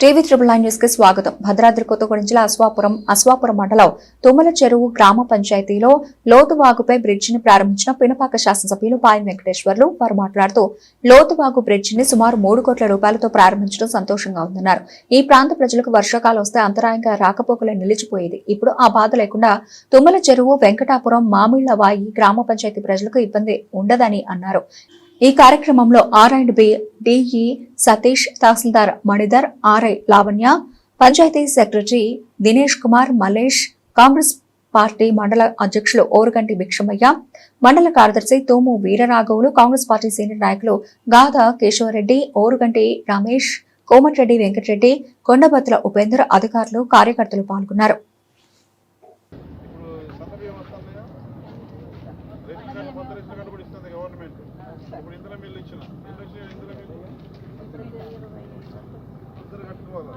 TV triple nine న్యూస్కి స్వాగతం. భద్రాద్రి కొత్తగూడెం జిల్లా అశ్వాపురం అశ్వాపురం మండలం తుమ్మల చెరువు గ్రామ పంచాయతీలో లోతువాగుపై బ్రిడ్జిని ప్రారంభించిన పినపాక శాసనసభ్యులు పాయం వెంకటేశ్వర్లు వారు మాట్లాడుతూ లోతువాగు బ్రిడ్జిని సుమారు మూడు కోట్ల రూపాయలతో ప్రారంభించడం సంతోషంగా ఉందన్నారు. ఈ ప్రాంత ప్రజలకు వర్షాకాలం వస్తే అంతరాయంగా రాకపోకలు నిలిచిపోయేది. ఇప్పుడు ఆ బాధ లేకుండా తుమ్మల చెరువు వెంకటాపురం మామిళ్ళవాయి గ్రామ పంచాయతీ ప్రజలకు ఇబ్బంది ఉండదని అన్నారు. ఈ కార్యక్రమంలో R and B DE Satish tahsildar Manidhar RI Lavanya panchayat secretary Dinesh Kumar Malesh Congress party మండల అధ్యక్షులు ఓరుగంటి భిక్షమయ్య మండల కార్యదర్శి తోము వీరరాఘవులు కాంగ్రెస్ పార్టీ సీనియర్ నాయకులు గాధ కేశవరెడ్డి ఓరుగంటి రమేష్ కోమటిరెడ్డి వెంకటరెడ్డి కొండబత్తుల ఉపేందర్ అధికారులు కార్యకర్తలు పాల్గొన్నారు. రేషన్ కార్డు కొత్త రేషన్ కార్డు కూడా ఇస్తుంది గవర్నమెంట్. ఇప్పుడు ఇందులో మిల్లు ఇచ్చిన. ఎన్ని వచ్చినాయి ఇందులో మిల్లు. అందరు కట్టుకోవాలా.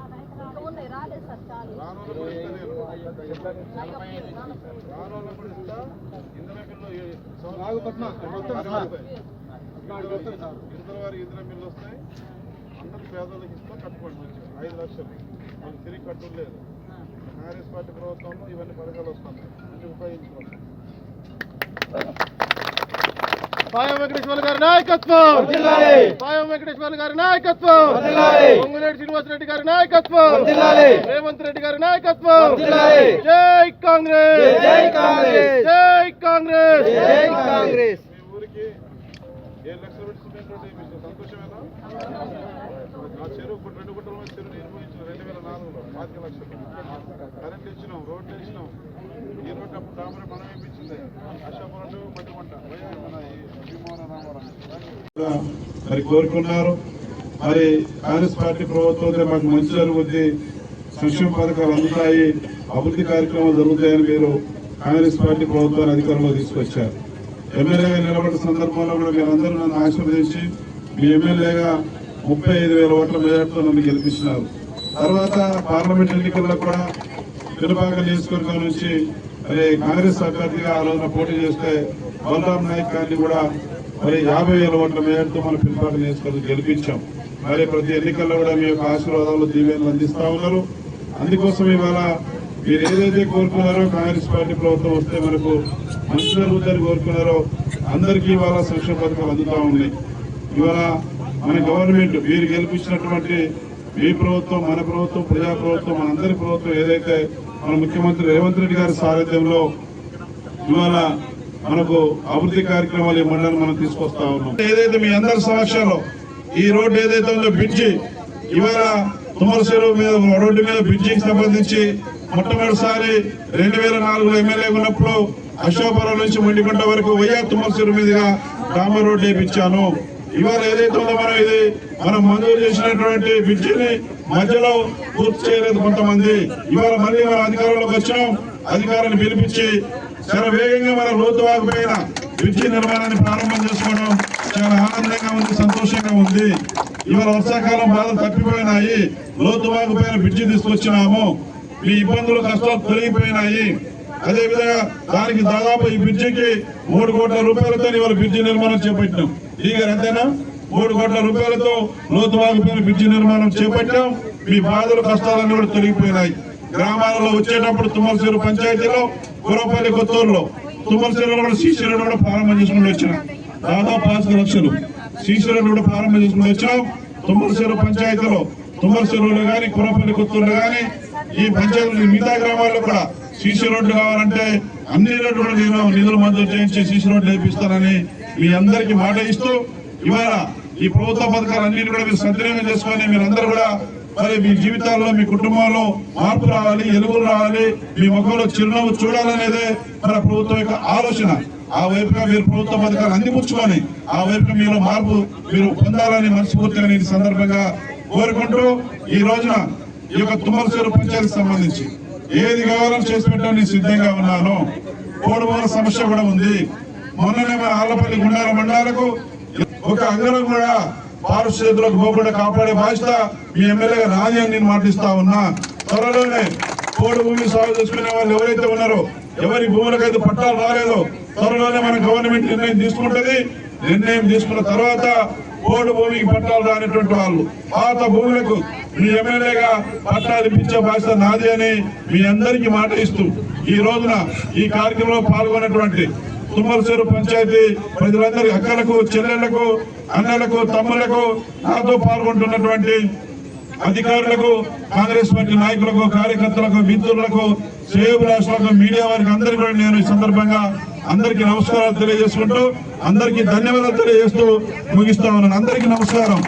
రానోళ్ళు కూడా ఇస్తా నేను. రానోళ్ళు కూడా ఇస్తా. ఇందులో మిల్లు. ఇందులో వారి ఇందులో మిల్లు వస్తాయి. అందరు పేదలకు ఇస్తా కట్టుకోండి ఐదు లక్షలు. వాళ్ళు తిరిగి కట్టులు లేదు. కాంగ్రెస్ పార్టీ ప్రభుత్వంలో ఇవన్నీ పథకాలు వస్తున్నాయి. మంచిగా పాయం వెంకటేశ్వర గారి నాయకత్వం. పాయం వెంకటేశ్వర గారి నాయకత్వం. పొంగులేటి శ్రీనివాసరెడ్డి గారి నాయకత్వం. రేవంత్ రెడ్డి గారి నాయకత్వం. జై కాంగ్రెస్. జై కాంగ్రెస్. జై కాంగ్రెస్. జై చెరువు రెండు గుంటల మీద చెరువు నిర్మించారు రెండు వేల నాలుగులో పాతిక లక్షలు కరెంట్ ఇచ్చినాం రోడ్లు వేసినాం. ఈ రోడ్డు అప్పుడు డామరే మనం వేయించింది. అశోక్ రోడ్డు మట్టిమంట మన ఈ భీమవరం రామవరం మరి కోరుకున్నారు. మరి కాంగ్రెస్ పార్టీ ప్రభుత్వం మాకు మంచి జరుగుద్ది. సంక్షేమ పథకాలు అందుతాయి. అభివృద్ధి కార్యక్రమాలు జరుగుతాయని మీరు కాంగ్రెస్ పార్టీ ప్రభుత్వాన్ని అధికారంలో తీసుకొచ్చారు. ఎమ్మెల్యేగా నిలబడిన సందర్భంలో కూడా మీరందరూ నన్ను ఆశీర్వదించి మీ ఎమ్మెల్యేగా ముప్పై ఐదు వేల ఓట్ల మెజార్టీతో నన్ను గెలిపించినారు. తర్వాత పార్లమెంట్ ఎన్నికల్లో కూడా పినపాక నియోజకవర్గం నుంచి మరి కాంగ్రెస్ అభ్యర్థిగా ఆ రోజున పోటీ చేస్తే బలరాం నాయక్ గారిని కూడా మరి యాభై వేల ఓట్ల మేరతో మన పిల్లపాటి నియోజకవర్గం గెలిపించాం. మరి ప్రతి ఎన్నికల్లో కూడా మీ యొక్క ఆశీర్వాదాలు దీవెనలు అందిస్తూ ఉన్నారు. అందుకోసం ఇవాళ మీరు ఏదైతే కోరుకున్నారో కాంగ్రెస్ పార్టీ ప్రభుత్వం వస్తే మనకు మంచి జరుగుతుందని కోరుకున్నారో అందరికీ ఇవాళ సంక్షేమ పథకాలు అందుతూ ఉన్నాయి. ఇవాళ మన గవర్నమెంట్ మీరు గెలిపించినటువంటి మీ ప్రభుత్వం మన ప్రభుత్వం ప్రజా ప్రభుత్వం మనందరి ప్రభుత్వం ఏదైతే మన ముఖ్యమంత్రి రేవంత్ రెడ్డి గారి సారథ్యంలో ఇవాళ మనకు అభివృద్ధి కార్యక్రమాలు ఈ మండలం మనం తీసుకొస్తా ఉన్నాం. ఏదైతే మీ అందరి సమక్షంలో ఈ రోడ్డు ఏదైతే ఉందో బ్రిడ్జి ఇవాళ తుమ్మల చెరువు మీద రోడ్డు మీద బ్రిడ్జికి సంబంధించి మొట్టమొదటిసారి రెండు వేల నాలుగులో ఎమ్మెల్యే ఉన్నప్పుడు అశోకపురం నుంచి మొండికొండ వరకు వయ్యా తుమ్మల చెరువు మీదుగా డాంబర్ రోడ్డు వేయించాను ఇవాళ ఏదైతే ఉందో మనం ఇది మనం మంజూరు చేసినటువంటి బ్రిడ్జిని మధ్యలో పూర్తి చేయలేదు కొంతమంది. ఇవాళ మళ్ళీ మన అధికారంలోకి వచ్చినాం. అధికారాన్ని పిలిపించి చాలా వేగంగా మన లోతు పైన బ్రిడ్జి నిర్మాణాన్ని ప్రారంభం చేసుకోవడం చాలా ఆనందంగా ఉంది సంతోషంగా ఉంది. ఇవాళ వర్షాకాలం బాధలు తప్పిపోయినాయి. లోతు పైన బ్రిడ్జి తీసుకొచ్చినాము. మీ ఇబ్బందులు కష్టాలు తొలగిపోయినాయి. అదే విధంగా దానికి దాదాపు ఈ బ్రిడ్జికి మూడు కోట్ల రూపాయలతో ఇవాళ బ్రిడ్జి నిర్మాణం చేపట్టినాం. ఈ గారు అంతేనా మూడు కోట్ల రూపాయలతో లోతు పైన బ్రిడ్జి నిర్మాణం చేపట్టాం. మీ బాధలు కష్టాలన్నీ కూడా తొలగిపోయినాయి. గ్రామాలలో వచ్చేటప్పుడు తుమ్మలసీరు పంచాయతీలో గురపల్లి కొత్తూరులో తుమ్మలసీరులో కూడా సీసీ రోడ్డు కూడా ప్రారంభం చేసుకుని వచ్చినాం. దాదాపు పాతిక లక్షలు సీసీ రోడ్డు కూడా ప్రారంభం చేసుకుని వచ్చినాం. తుమ్మలసీరు పంచాయతీలో తుమ్మలసీరులో కానీ కురపల్లి కొత్తూరులో కానీ ఈ పంచాయతీ మిగతా గ్రామాల్లో కూడా సీసీ రోడ్లు కావాలంటే అన్ని రోడ్లు కూడా నేను నిధులు మంజూరు చేయించి సీసీ రోడ్లు వేపిస్తానని మీ అందరికీ మాట ఇస్తూ ఇవాళ ఈ ప్రభుత్వ పథకాలన్నింటినీ కూడా మీరు సద్వినియోగం చేసుకొని మీరందరూ కూడా మరి మీ జీవితాల్లో మీ కుటుంబంలో మార్పు రావాలి ఎలుగులు రావాలి మీ ముఖంలో చిరునవ్వు చూడాలనేదే మన ప్రభుత్వం యొక్క ఆలోచన. ఆ వైపుగా మీరు ప్రభుత్వ పథకాలు అందిపుచ్చుకొని ఆ వైపుగా మీలో మార్పు మీరు పొందాలని మనస్ఫూర్తిగా నేను సందర్భంగా కోరుకుంటూ ఈ రోజున ఈ యొక్క తుమ్మలసూరు పంచాయతీకి సంబంధించి ఏది కావాలని చేసి పెట్టడం నేను సిద్ధంగా ఉన్నాను. కోడుమూల సమస్య కూడా ఉంది. మొన్ననే మన ఆలపల్లి గుండాల మండలాలకు ఒక అంగనం కూడా పారిశుద్ధులకు పోకుండా కాపాడే బాధ్యత మీ ఎమ్మెల్యేగా నాది అని నేను మాటిస్తా ఉన్నా. త్వరలోనే కోడి భూమి సాగు చేసుకునే వాళ్ళు ఎవరైతే ఉన్నారో ఎవరి భూములకైతే పట్టాలు రాలేదో త్వరలోనే మన గవర్నమెంట్ నిర్ణయం తీసుకుంటది. నిర్ణయం తీసుకున్న తర్వాత కోడి భూమికి పట్టాలు రానటువంటి వాళ్ళు పాత భూములకు మీ ఎమ్మెల్యేగా పట్టాలు ఇప్పించే బాధ్యత నాది అని మీ అందరికీ మాట ఇస్తూ ఈ రోజున ఈ కార్యక్రమంలో పాల్గొన్నటువంటి తుమ్మలసూరు పంచాయతీ ప్రజలందరి అక్కలకు చెల్లెళ్ళకు అన్నలకు తమ్ముళ్ళకు నాతో పాల్గొంటున్నటువంటి అధికారులకు కాంగ్రెస్ పార్టీ నాయకులకు కార్యకర్తలకు మిత్రులకు శ్రేయోభిలాషులకు మీడియా వారికి అందరికీ కూడా నేను ఈ సందర్భంగా అందరికీ నమస్కారాలు తెలియజేసుకుంటూ అందరికీ ధన్యవాదాలు తెలియజేస్తూ ముగిస్తా ఉన్నాను. అందరికీ నమస్కారం.